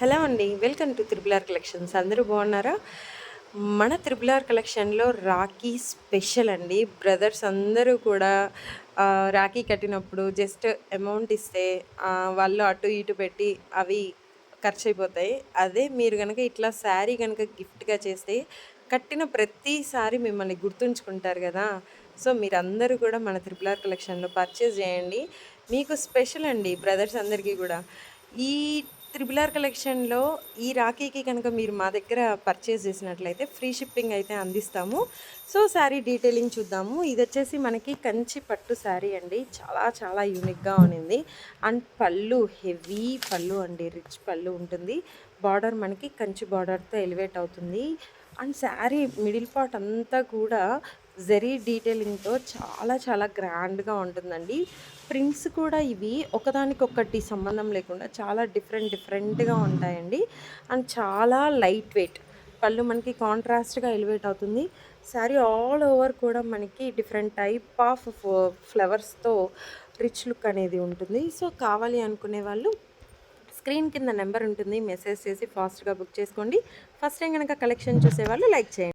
Hello అండి welcome to త్రిబులార్ collections. అందరూ బాగున్నారా? మన త్రిబులార్ కలెక్షన్లో రాఖీ స్పెషల్ అండి. బ్రదర్స్ అందరూ కూడా రాఖీ కట్టినప్పుడు జస్ట్ అమౌంట్ ఇస్తే వాళ్ళు అటు ఇటు పెట్టి అవి ఖర్చు అయిపోతాయి అదే మీరు కనుక ఇట్లా శారీ కనుక గిఫ్ట్గా చేస్తే కట్టిన ప్రతిసారి మిమ్మల్ని గుర్తుంచుకుంటారు కదా. సో మీరందరూ కూడా మన త్రిపులార్ కలెక్షన్లో పర్చేస్ చేయండి. మీకు స్పెషల్ అండి బ్రదర్స్ అందరికీ కూడా. ఈ త్రిబుల్ ఆర్ కలెక్షన్లో ఈ రాఖీకి కనుక మీరు మా దగ్గర పర్చేస్ చేసినట్లయితే ఫ్రీ షిప్పింగ్ అయితే అందిస్తాము. సో శారీ డీటెయిలింగ్ చూద్దాము. ఇది వచ్చేసి మనకి కంచి పట్టు శారీ అండి. చాలా చాలా యూనిక్గా ఉన్నింది. అండ్ పళ్ళు హెవీ పళ్ళు అండి. రిచ్ పళ్ళు ఉంటుంది. బార్డర్ మనకి కంచి బార్డర్తో ఎలివేట్ అవుతుంది. అండ్ శారీ మిడిల్ పార్ట్ అంతా కూడా జరీ డీటెయిలింగ్తో చాలా చాలా గ్రాండ్గా ఉంటుందండి. ప్రింట్స్ కూడా ఇవి ఒకదానికొకటి సంబంధం లేకుండా చాలా డిఫరెంట్ డిఫరెంట్గా ఉంటాయండి. అండ్ చాలా లైట్ వెయిట్ పళ్ళు మనకి కాంట్రాస్ట్గా ఎలివేట్ అవుతుంది. శారీ ఆల్ ఓవర్ కూడా మనకి డిఫరెంట్ టైప్ ఆఫ్ ఫ్లవర్స్తో రిచ్ లుక్ అనేది ఉంటుంది. సో కావాలి అనుకునే వాళ్ళు స్క్రీన్ కింద నెంబర్ ఉంటుంది. మెసేజ్ చేసి ఫాస్ట్గా బుక్ చేసుకోండి. ఫస్ట్ టైం కనుక కలెక్షన్ చూసేవాళ్ళు లైక్ చేయండి.